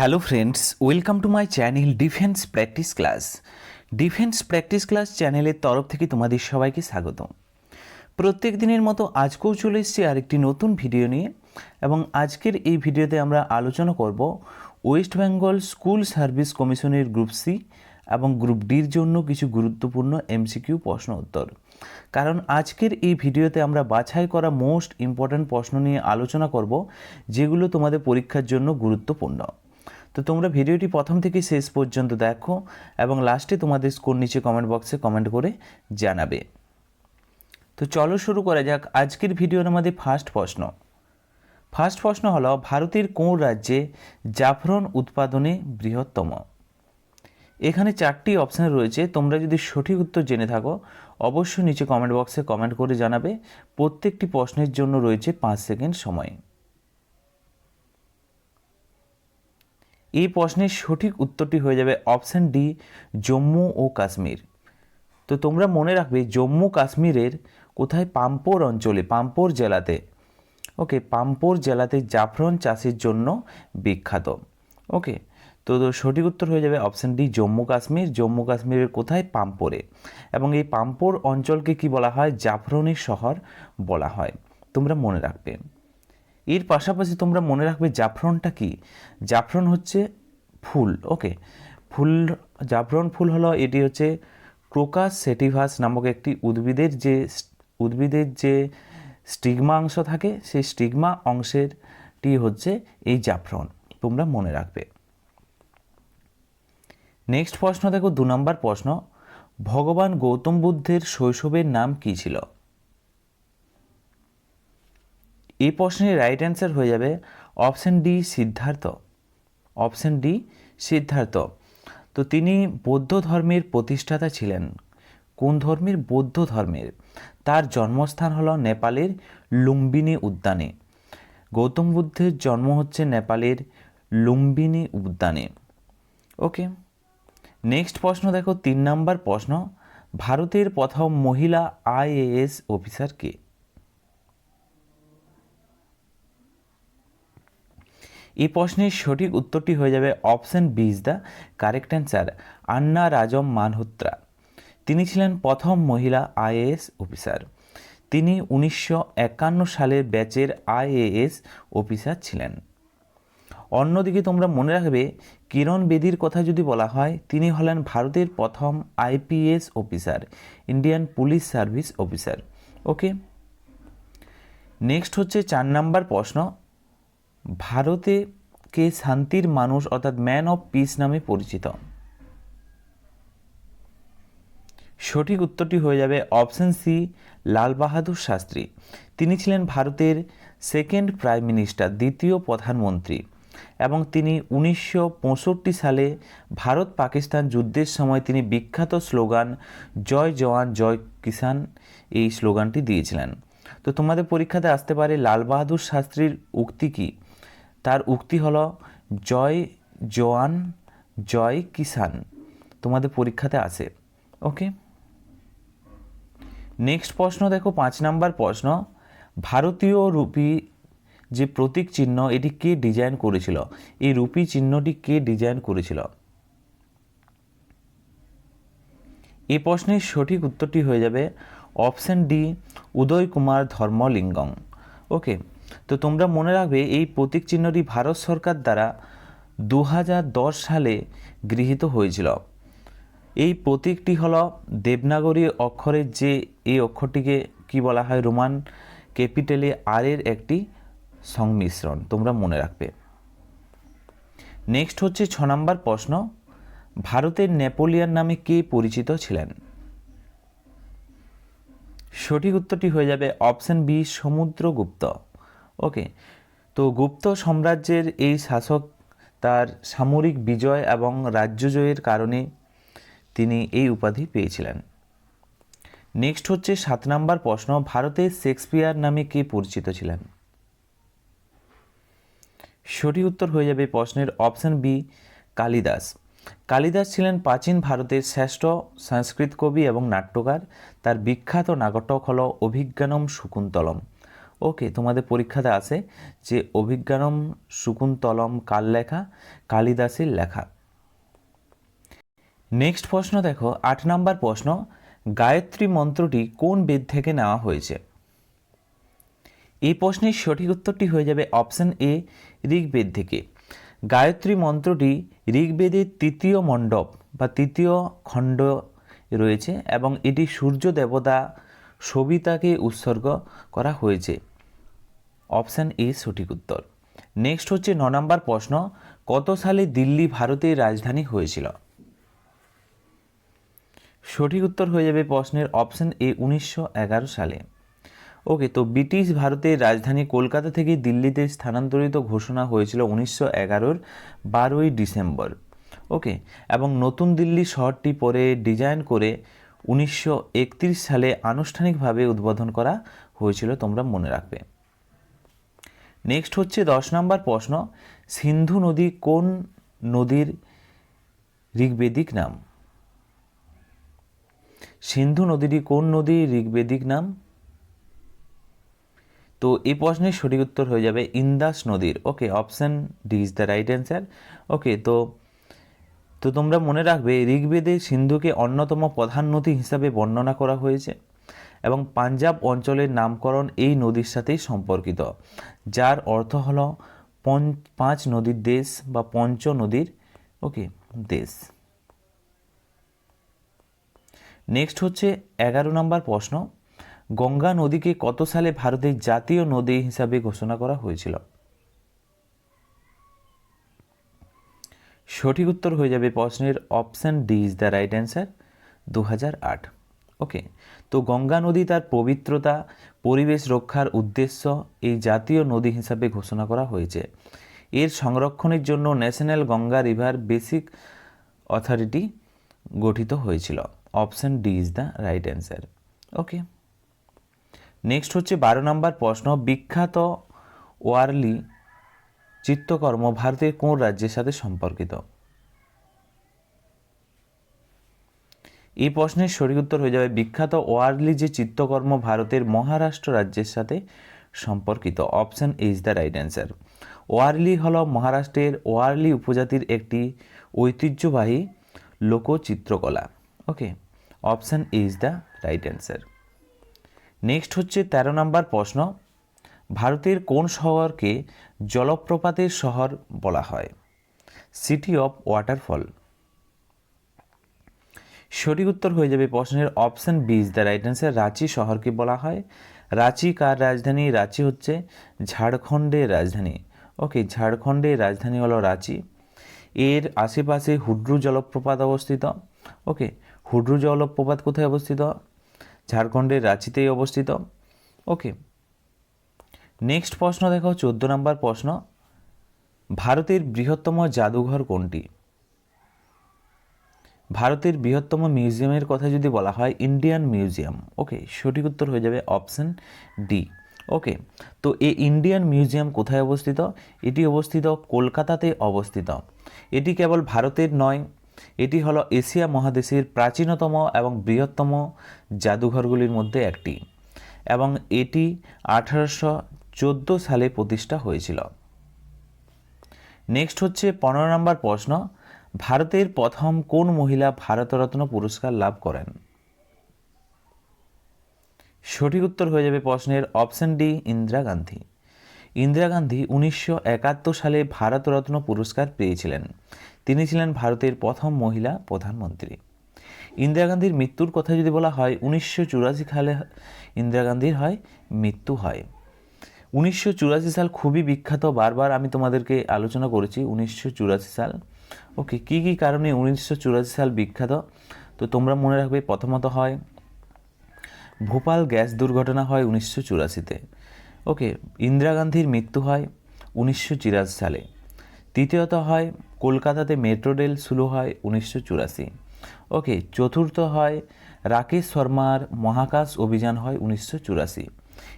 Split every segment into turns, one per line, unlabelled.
Hello friends welcome to my channel defence practice class defence practice class চ্যানেলের তরফ থেকে তোমাদের সবাইকে স্বাগত প্রত্যেক দিনের মতো আজকেও চলে এসেছি আরেকটি নতুন ভিডিও নিয়ে এবং আজকের এই ভিডিওতে আমরা আলোচনা করব ওয়েস্ট বেঙ্গল স্কুল সার্ভিস কমিশনের গ্রুপ সি এবং গ্রুপ ডির জন্য কিছু গুরুত্বপূর্ণ এমসিকিউ প্রশ্ন উত্তর। কারণ আজকের এই ভিডিওতে আমরা বাছাই করা মোস্ট ইম্পর্ট্যান্ট প্রশ্ন নিয়ে আলোচনা করব, যেগুলো তোমাদের পরীক্ষার জন্য গুরুত্বপূর্ণ। তো তোমরা ভিডিওটি প্রথম থেকে শেষ পর্যন্ত দেখো এবং লাস্টে তোমাদের স্কোর নিচে কমেন্ট বক্সে কমেন্ট করে জানাবে। তো চলো শুরু করা যাক আজকের ভিডিওর আমাদের ফার্স্ট প্রশ্ন। ফার্স্ট প্রশ্ন হলো, ভারতের কোন রাজ্যে জাফরন উৎপাদনে বৃহত্তম? এখানে চারটি অপশান রয়েছে, তোমরা যদি সঠিক উত্তর জেনে থাকো, অবশ্যই নিচে কমেন্ট বক্সে কমেন্ট করে জানাবে। প্রত্যেকটি প্রশ্নের জন্য রয়েছে পাঁচ সেকেন্ড সময়। এই প্রশ্নের সঠিক উত্তরটি হয়ে যাবে অপশান ডি, জম্মু ও কাশ্মীর। তো তোমরা মনে রাখবে জম্মু কাশ্মীরের কোথায় পাম্পোর অঞ্চলে, পাম্পোর জেলাতে? ওকে, পাম্পোর জেলাতে জাফরন চাষের জন্য বিখ্যাত। ওকে, তো সঠিক উত্তর হয়ে যাবে অপশান ডি, জম্মু কাশ্মীর। জম্মু কাশ্মীরের কোথায় পাম্পোরে? এবং এই পাম্পোর অঞ্চলকে কি বলা হয়? জাফরনের শহর বলা হয়। তোমরা মনে রাখবে। এর পাশাপাশি তোমরা মনে রাখবে জাফরনটা কি? জাফরন হচ্ছে ফুল, ওকে? ফুল, জাফরন ফুল হলো এটি হচ্ছে ক্রোকাস সেটিভাস নামক একটি উদ্ভিদের যে উদ্ভিদের যে স্টিগমা অংশ থাকে, সেই স্টিগমা অংশেরটি হচ্ছে এই জাফরন, তোমরা মনে রাখবে। নেক্সট প্রশ্ন দেখো, দু নম্বর প্রশ্ন, ভগবান গৌতম বুদ্ধের শৈশবের নাম কী ছিল? এই প্রশ্নের রাইট অ্যান্সার হয়ে যাবে option D Siddhartha. Option D Siddhartha. তো তিনি বৌদ্ধ ধর্মের প্রতিষ্ঠাতা ছিলেন। কোন ধর্মের? বৌদ্ধ ধর্মের। তার জন্মস্থান হলো নেপালের লুম্বিনী উদ্যানে। গৌতম বুদ্ধের জন্ম হচ্ছে নেপালের লুম্বিনী উদ্যানে। ওকে। নেক্সট প্রশ্ন দেখো, তিন নাম্বার প্রশ্ন। ভারতের প্রথম মহিলা আইএএস অফিসার কে? এই প্রশ্নের সঠিক উত্তরটি হয়ে যাবে option B is the correct answer, Anna Rajam Malhotra. তিনি ছিলেন প্রথম মহিলা আইএএস অফিসার। তিনি উনিশশো একান্ন সালের ব্যাচের আইএএস অফিসার ছিলেন। অন্যদিকে তোমরা মনে রাখবে, কিরণ বেদির কথা যদি বলা হয়, তিনি হলেন ভারতের প্রথম IPS officer, Indian police service officer. Okay? Next হচ্ছে চার নাম্বার প্রশ্ন ভারতে কে শান্তির মানুষ অর্থাৎ ম্যান অফ পিস নামে পরিচিত? সঠিক উত্তরটি হয়ে যাবে অপশন সি, লাল বাহাদুর শাস্ত্রী। তিনি ছিলেন ভারতের সেকেন্ড প্রাইম মিনিস্টার, দ্বিতীয় প্রধানমন্ত্রী এবং তিনি উনিশশো পঁয়ষট্টি সালে ভারত পাকিস্তান যুদ্ধের সময় তিনি বিখ্যাত স্লোগান, জয় জওয়ান, জয় কিষান এই স্লোগানটি দিয়েছিলেন। তো তোমাদের পরীক্ষাতে আসতে পারে লাল বাহাদুর শাস্ত্রীর উক্তি কী? তার উক্তি হলো, জয় জওয়ান জয় কিষান তোমাদের পরীক্ষাতে আসে ওকে নেক্সট প্রশ্ন দেখো, পাঁচ নাম্বার প্রশ্ন। ভারতীয় রুপি যে প্রতীক চিহ্ন, এটি কে ডিজাইন করেছিল? এই রুপি চিহ্নটি কে ডিজাইন করেছিল? এই প্রশ্নের সঠিক উত্তরটি হয়ে যাবে, option D, Uday Kumar Dharmalingam. Okay তো তোমরা মনে রাখবে, এই প্রতীক চিহ্নটি ভারত সরকার দ্বারা দু হাজার দশ সালে গৃহীত হয়েছিল। এই প্রতীকটি হলো দেবনাগরী অক্ষরের যে, এই অক্ষরটিকে কি বলা হয়, রোমান ক্যাপিটালে আর এর একটি সংমিশ্রণ, তোমরা মনে রাখবে। নেক্সট হচ্ছে ছ নম্বর প্রশ্ন, ভারতের নেপোলিয়ান নামে কে পরিচিত ছিলেন? সঠিক উত্তরটি হয়ে যাবে অপশন বি, সমুদ্রগুপ্ত। ওকে, তো গুপ্ত সাম্রাজ্যের এই শাসক তার সামরিক বিজয় এবং রাজ্য জয়ের কারণে তিনি এই উপাধি পেয়েছিলেন। নেক্সট হচ্ছে সাত নাম্বার প্রশ্ন, ভারতে শেক্সপিয়ার নামে কে পরিচিত ছিলেন? সঠিক উত্তর হয়ে যাবে প্রশ্নের অপশন বি, কালিদাস। কালিদাস ছিলেন প্রাচীন ভারতের শ্রেষ্ঠ সংস্কৃত কবি এবং নাট্যকার। তার বিখ্যাত নাটক হল অভিজ্ঞানম শকুন্তলম। ওকে তোমাদের পরীক্ষাতে আসে যে অভিজ্ঞানম শকুন্তলম কাল লেখা, কালিদাসের লেখা। নেক্সট প্রশ্ন দেখো, আট নাম্বার প্রশ্ন, গায়ত্রী মন্ত্রটি কোন বেদ থেকে নেওয়া হয়েছে? এই প্রশ্নের সঠিক উত্তরটি হয়ে যাবে অপশন এ ঋগ্বেদ থেকে। গায়ত্রী মন্ত্রটি ঋগ্বেদের তৃতীয় মণ্ডপ বা তৃতীয় খণ্ড রয়েছে এবং এটি সূর্য দেবতা সবিতাকে উৎসর্গ করা হয়েছে। অপশান এ সঠিক উত্তর। নেক্সট হচ্ছে ন নম্বর প্রশ্ন, কত সালে দিল্লি ভারতের রাজধানী হয়েছিল? সঠিক উত্তর হয়ে যাবে প্রশ্নের অপশান এ উনিশশো এগারো সালে। ওকে, তো ব্রিটিশ ভারতের রাজধানী কলকাতা থেকে দিল্লিতে স্থানান্তরিত ঘোষণা হয়েছিল উনিশশো এগারোর বারোই ডিসেম্বর। ওকে, এবং নতুন দিল্লি শহরটি পরে ডিজাইন করে উনিশশো একত্রিশ সালে আনুষ্ঠানিকভাবে উদ্বোধন করা হয়েছিল, তোমরা মনে রাখবে। নেক্সট হচ্ছে দশ নম্বর প্রশ্ন, সিন্ধু নদী কোন নদীর ঋগ্বেদিক নাম? সিন্ধু নদীটি কোন নদীর ঋগ্বেদিক নাম? তো এই প্রশ্নের সঠিক উত্তর হয়ে যাবে ইন্দাস নদীর। Okay option D is the right answer okay তো তো তোমরা মনে রাখবে ঋগ্বেদে সিন্ধুকে অন্যতম প্রধান নদী হিসাবে বর্ণনা করা হয়েছে। এবং পাঞ্জাব অঞ্চলের নামকরণ এই নদীর সাথেই সম্পর্কিত, যার অর্থ হল পাঁচ নদীর দেশ বা পঞ্চ নদীর, ওকে, দেশ। নেক্সট হচ্ছে এগারো নম্বর প্রশ্ন, গঙ্গা নদীকে কত সালে ভারতের জাতীয় নদী হিসাবে ঘোষণা করা হয়েছিল? সঠিক উত্তর হয়ে যাবে প্রশ্নের option D is the right answer, দু হাজার আট। ওকে তো গঙ্গা নদী তার পবিত্রতা, পরিবেশ রক্ষার উদ্দেশ্য এই জাতীয় নদী হিসাবে ঘোষণা করা হয়েছে। এর সংরক্ষণের জন্য national Ganga river basic authority গঠিত হয়েছিল। Option D is the right answer okay next হচ্ছে বারো নম্বর প্রশ্ন, বিখ্যাত ওয়ারলি চিত্তকর্ম ভারতের কোন রাজ্যের সাথে সম্পর্কিত? এই প্রশ্নের সঠিক উত্তর হয়ে যাবে বিখ্যাত ওয়ারলি যে চিত্তকর্ম ভারতের মহারাষ্ট্র রাজ্যের সাথে সম্পর্কিত। Option is the right answer Warli হল মহারাষ্ট্রের ওয়ারলি উপজাতির একটি ঐতিহ্যবাহী লোকচিত্রকলা। Okay option is the right answer next হচ্ছে তেরো নম্বর প্রশ্ন। ভারতের কোন শহরকে জলপ্রপাতের শহর বলা হয়? সিটি অফ ওয়াটারফল সঠিক উত্তর হয়ে যাবে প্রশ্নের option B is the right answer Ranchi শহরকে বলা হয়। রাঁচি কার রাজধানী? রাঁচি হচ্ছে ঝাড়খণ্ডের রাজধানী। ওকে ঝাড়খণ্ডের রাজধানী হলো রাঁচি। এর আশেপাশে হুড্রু জলপ্রপাত অবস্থিত। ওকে হুড্রু জলপ্রপাত কোথায় অবস্থিত? ঝাড়খণ্ডের রাঁচিতেই অবস্থিত। ওকে নেক্সট প্রশ্ন দেখো চোদ্দ নম্বর প্রশ্ন। ভারতের বৃহত্তম জাদুঘর কোনটি? ভারতের বৃহত্তম মিউজিয়ামের কথা যদি বলা হয় ইন্ডিয়ান মিউজিয়াম ওকে সঠিক উত্তর হয়ে যাবে অপশন ডি ওকে তো এই ইন্ডিয়ান মিউজিয়াম কোথায় অবস্থিত? এটি অবস্থিত কলকাতাতে অবস্থিত। এটি কেবল ভারতের নয়, এটি হলো এশিয়া মহাদেশের প্রাচীনতম এবং বৃহত্তম জাদুঘরগুলির মধ্যে একটি এবং এটি আঠারোশো চোদ্দ সালে প্রতিষ্ঠা হয়েছিল। নেক্সট হচ্ছে পনেরো নম্বর প্রশ্ন ভারতের প্রথম কোন মহিলা ভারতরত্ন পুরস্কার লাভ করেন? সঠিক উত্তর হয়ে যাবে প্রশ্নের অপশন ডি, ইন্দিরা গান্ধী। ইন্দিরা গান্ধী উনিশশো একাত্তর সালে ভারতরত্ন পুরস্কার পেয়েছিলেন। তিনি ছিলেন ভারতের প্রথম মহিলা প্রধানমন্ত্রী। ইন্দিরা গান্ধীর মৃত্যুর কথা যদি বলা হয়, উনিশশো চুরাশি সালে ইন্দিরা গান্ধীর হয়, মৃত্যু হয়। উনিশশো চুরাশি সাল খুবই বিখ্যাত, বারবার আমি তোমাদেরকে আলোচনা করেছি, উনিশশো চুরাশি সাল। ওকে কী কী কারণে উনিশশো চুরাশি সাল বিখ্যাত? তো তোমরা মনে রাখবে, প্রথমত হয়, ভোপাল গ্যাস দুর্ঘটনা হয় উনিশশো চুরাশিতে। ওকে ইন্দিরা গান্ধীর মৃত্যু হয় উনিশশো চিরাশি সালে। তৃতীয়ত হয়, কলকাতাতে মেট্রো রেল শুরু হয় উনিশশো চুরাশি। ওকে চতুর্থ হয়, রাকেশ শর্মার মহাকাশ অভিযান হয় উনিশশো চুরাশি।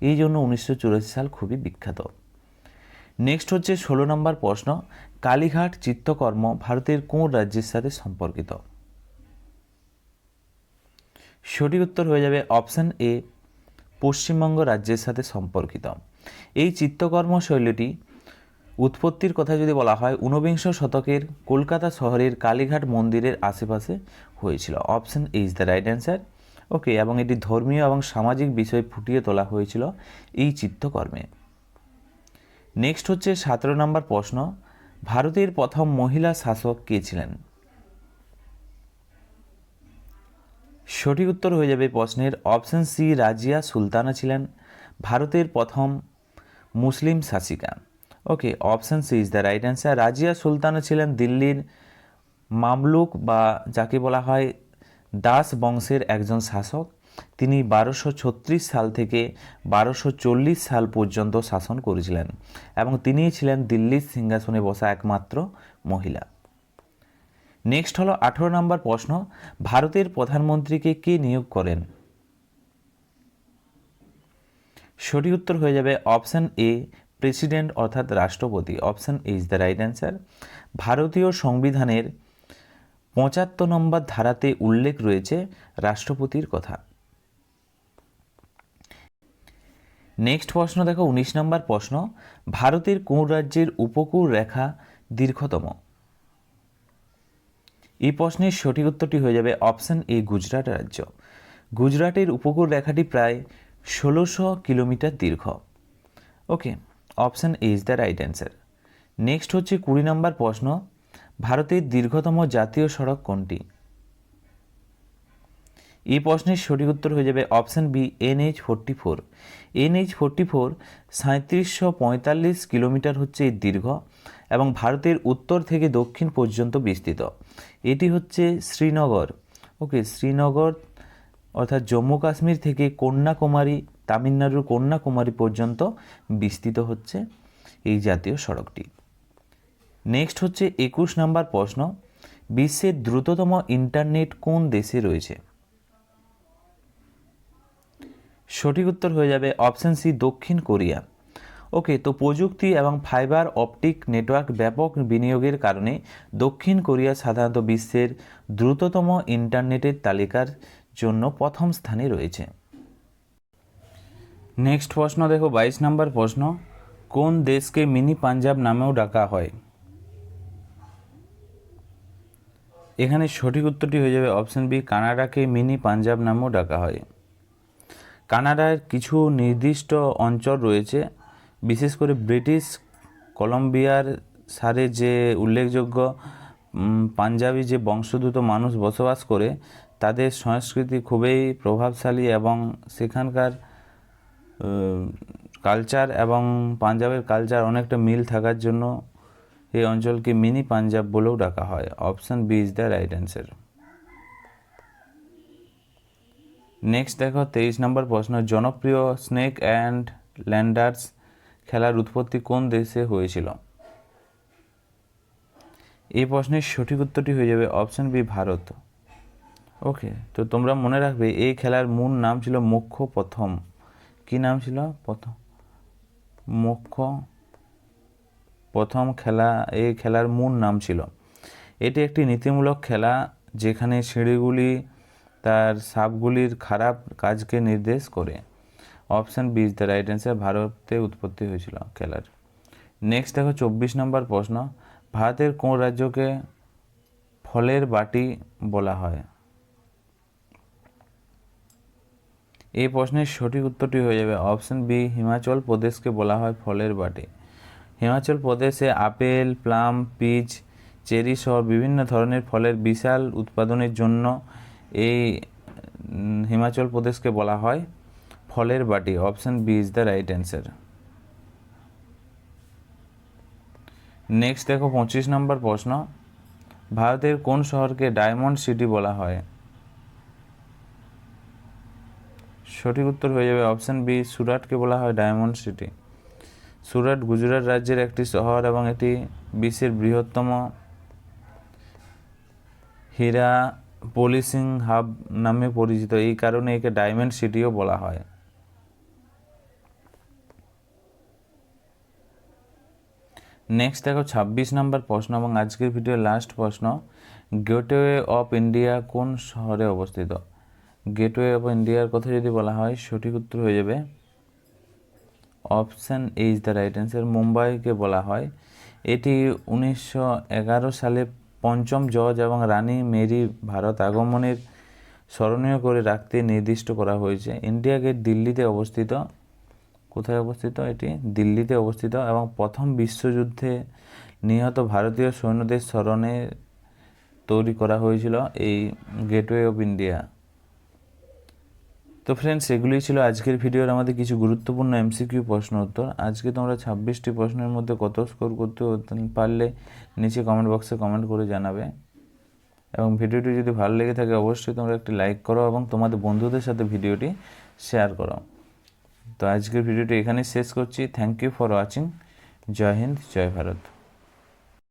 এই জন্য উনিশশো চুরাশি সাল খুবই বিখ্যাত। নেক্সট হচ্ছে ষোলো নম্বর প্রশ্ন, কালীঘাট চিত্তকর্ম ভারতের কোন রাজ্যের সাথে সম্পর্কিত? সঠিক উত্তর হয়ে যাবে অপশান এ পশ্চিমবঙ্গ রাজ্যের সাথে সম্পর্কিত। এই চিত্তকর্ম শৈলীটি উৎপত্তির কথা যদি বলা হয়, ঊনবিংশ শতকের কলকাতা শহরের কালীঘাট মন্দিরের আশেপাশে হয়েছিল। Option is the right answer okay এবং এটি ধর্মীয় এবং সামাজিক বিষয় ফুটিয়ে তোলা হয়েছিল এই চিত্তকর্মে। নেক্সট হচ্ছে সতেরো নম্বর প্রশ্ন, ভারতের প্রথম মহিলা শাসক কে ছিলেন? সঠিক উত্তর হয়ে যাবে প্রশ্নের অপশন সি রাজিয়া সুলতানা ছিলেন ভারতের প্রথম মুসলিম শাসিকা। Okay option C is the right answer Razia Sultana ছিলেন দিল্লির মামলুক বা যাকে বলা হয় দাস বংশের একজন শাসক। তিনি বারোশো ছত্রিশ সাল থেকে বারোশো চল্লিশ সাল পর্যন্ত শাসন করেছিলেন এবং তিনিই ছিলেন দিল্লির সিংহাসনে বসা একমাত্র মহিলা। নেক্সট হলো আঠেরো নম্বর প্রশ্ন, ভারতের প্রধানমন্ত্রীকে কে নিয়োগ করেন? সঠিক উত্তর হয়ে যাবে অপশন এ, প্রেসিডেন্ট অর্থাৎ রাষ্ট্রপতি। Option is the right answer. ভারতীয় সংবিধানের পঁচাত্তর নম্বর ধারাতে উল্লেখ রয়েছে রাষ্ট্রপতির কথা। নেক্সট প্রশ্ন দেখো, উনিশ নম্বর প্রশ্ন, ভারতের কোন রাজ্যের উপকূল রেখা দীর্ঘতম? এই প্রশ্নের সঠিক উত্তরটি হয়ে যাবে অপশন এ, গুজরাট রাজ্য। গুজরাটের উপকূল রেখাটি প্রায় ষোলোশো কিলোমিটার দীর্ঘ। Okay, option A is the right answer. Next হচ্ছে কুড়ি নম্বর প্রশ্ন, ভারতের দীর্ঘতম জাতীয় সড়ক কোনটি? এই প্রশ্নের সঠিক উত্তর হয়ে যাবে option B, NH forty four. NH forty four সাঁত্রিশশো পঁয়তাল্লিশ কিলোমিটার হচ্ছে এর দীর্ঘ এবং ভারতের উত্তর থেকে দক্ষিণ পর্যন্ত বিস্তৃত। এটি হচ্ছে শ্রীনগর। ওকে, শ্রীনগর অর্থাৎ জম্মু কাশ্মীর থেকে কন্যাকুমারী, তামিলনাড়ুর কন্যাকুমারী পর্যন্ত বিস্তৃত হচ্ছে এই জাতীয় সড়কটি। নেক্সট হচ্ছে একুশ নাম্বার প্রশ্ন। বিশ্বের দ্রুততম ইন্টারনেট কোন দেশে রয়েছে? সঠিক উত্তর হয়ে যাবে অপশন সি, দক্ষিণ কোরিয়া। ওকে, তো প্রযুক্তি এবং ফাইবার অপটিক নেটওয়ার্ক ব্যাপক বিনিয়োগের কারণে দক্ষিণ কোরিয়া সাধারণত বিশ্বের দ্রুততম ইন্টারনেটের তালিকার জন্য প্রথম স্থানে রয়েছে। নেক্সট প্রশ্ন দেখো, বাইশ নম্বর প্রশ্ন, কোন দেশকে মিনি পাঞ্জাব নামেও ডাকা হয়? এখানে সঠিক উত্তরটি হয়ে যাবে অপশন বি, কানাডাকে মিনি পাঞ্জাব নামেও ডাকা হয়। কানাডার কিছু নির্দিষ্ট অঞ্চল রয়েছে, বিশেষ করে ব্রিটিশ কলম্বিয়ার সারে যে উল্লেখযোগ্য পাঞ্জাবি যে বংশোদ্ভূত মানুষ বসবাস করে, তাদের সংস্কৃতি খুবই প্রভাবশালী এবং সেখানকার কালচার এবং পাঞ্জাবের কালচার অনেকটা মিল থাকার জন্য এই অঞ্চলকে মিনি পাঞ্জাব বলেও ডাকা হয়। Option B is the right answer. Next দেখো, তেইশ নম্বর প্রশ্ন, জনপ্রিয় স্নেক অ্যান্ড ল্যান্ডার্স খেলার উৎপত্তি কোন দেশে হয়েছিল? এই প্রশ্নের সঠিক উত্তরটি হয়ে যাবে অপশন বি ভারত। ওকে তো তোমরা মনে রাখবে, এই খেলার মূল নাম ছিল মুখ্য প্রথম কি নাম ছিল? প্রথম মুখ্য প্রথম খেলা, এই খেলার মূল নাম ছিল। এটি একটি নীতিমূলক খেলা, যেখানে সিঁড়িগুলি তার সাপগুলির খারাপ কাজকে নির্দেশ করে। Option B is the right answer ভারতে উৎপত্তি হয়েছিল খেলার। নেক্সট দেখো, চব্বিশ নম্বর প্রশ্ন, ভারতের কোন রাজ্যকে ফলের বাটি বলা হয়? এই প্রশ্নের সঠিক উত্তরটি হয়ে যাবে অপশন বি, হিমাচল প্রদেশকে বলা হয় ফলের বাটি। হিমাচল প্রদেশে আপেল, প্লাম, পিচ, চেরি সহ বিভিন্ন ধরনের ফলের বিশাল উৎপাদনের জন্য এই হিমাচল প্রদেশকে বলা হয় ফলের বাটি। Option B is the right answer. Next দেখো, পঁচিশ নম্বর প্রশ্ন। ভারতের কোন শহরকে ডায়মন্ড সিটি বলা হয়? সঠিক উত্তর হয়ে যাবে অপশান বি, সুরাটকে বলা হয় ডায়মন্ড সিটি। সুরাট গুজরাট রাজ্যের একটি শহর এবং এটি বিশ্বের বৃহত্তম হীরা পলিসিং হাব নামে পরিচিত, এই কারণে একে ডায়মন্ড সিটিও বলা হয়। নেক্সট দেখো, ছাব্বিশ নম্বর প্রশ্ন এবং আজকের ভিডিওর লাস্ট প্রশ্ন গেটওয়ে অফ ইন্ডিয়া কোন শহরে অবস্থিত? গেটওয়ে অফ ইন্ডিয়ার কথা যদি বলা হয়, সঠিক উত্তর হয়ে যাবে option A is the right answer মুম্বাইকে বলা হয়। এটি উনিশশো এগারো সালে পঞ্চম জজ এবং রানী মেরি ভারত আগমনের স্মরণীয় করে রাখতে নির্দিষ্ট করা হয়েছে। ইন্ডিয়া গেট দিল্লিতে অবস্থিত। কোথায় অবস্থিত? এটি দিল্লিতে অবস্থিত এবং প্রথম বিশ্বযুদ্ধে নিহত ভারতীয় সৈন্যদের স্মরণে তৈরি করা হয়েছিল এই গেটওয়ে অফ ইন্ডিয়া। তো ফ্রেন্ডস এগুলোই ছিল আজকের ভিডিওর আমাদের কিছু গুরুত্বপূর্ণ এমসিকিউ প্রশ্ন উত্তর। আজকে তোমরা ছাব্বিশটি প্রশ্নের মধ্যে কত স্কোর করতে পারলে নিচে কমেন্ট বক্সে কমেন্ট করে জানাবে। এবং ভিডিওটি যদি ভালো লেগে থাকে, অবশ্যই তোমরা একটি লাইক করো এবং তোমাদের বন্ধুদের সাথে ভিডিওটি শেয়ার করো। তো আজকের ভিডিওটি এখানেই শেষ করছি। Thank you for watching Joy Hind, Joy Bharat.